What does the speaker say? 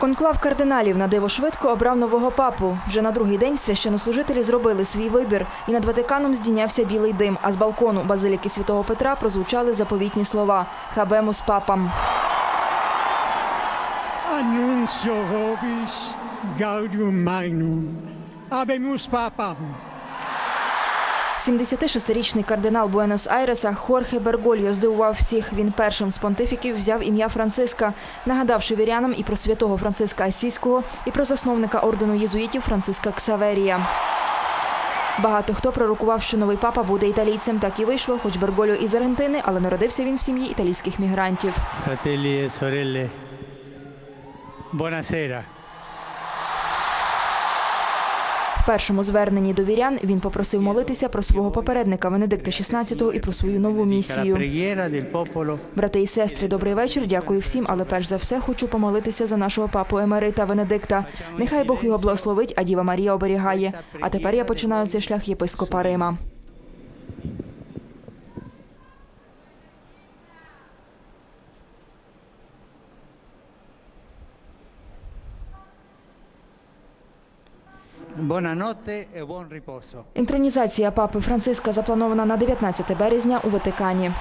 Конклав кардиналів на диво швидко обрав нового папу. Вже на другий день священнослужителі зробили свій вибір, і над Ватиканом здійнявся білий дим. А з балкону базиліки святого Петра прозвучали заповітні слова Хабемус папам. Annuncio vobis gaudium magnum. Habemus papam. 76-річний кардинал Буенос-Айреса Хорхе Бергольо здивував всіх. Він першим з понтифіків взяв ім'я Франциска, нагадавши вірянам і про святого Франциска Асійського, і про засновника ордену єзуїтів Франциска Ксаверія. Багато хто пророкував, що новий папа буде італійцем. Так і вийшло, хоч Бергольо із Аргентини, але народився він в сім'ї італійських мігрантів. Fratelli e sorelle, Першому зверненні до вірян він попросив молитися про свого попередника Венедикта XVI і про свою нову місію. Брати і сестри, добрий вечір. Дякую всім. Але перш за все хочу помолитися за нашого папу Емерита Венедикта. Нехай Бог його благословить, а Діва Марія оберігає. А тепер я починаю цей шлях єпископа Рима. Buonanotte і бон ріпосо. Інтронізація папи Франциска запланована на 19 березня у Ватикані.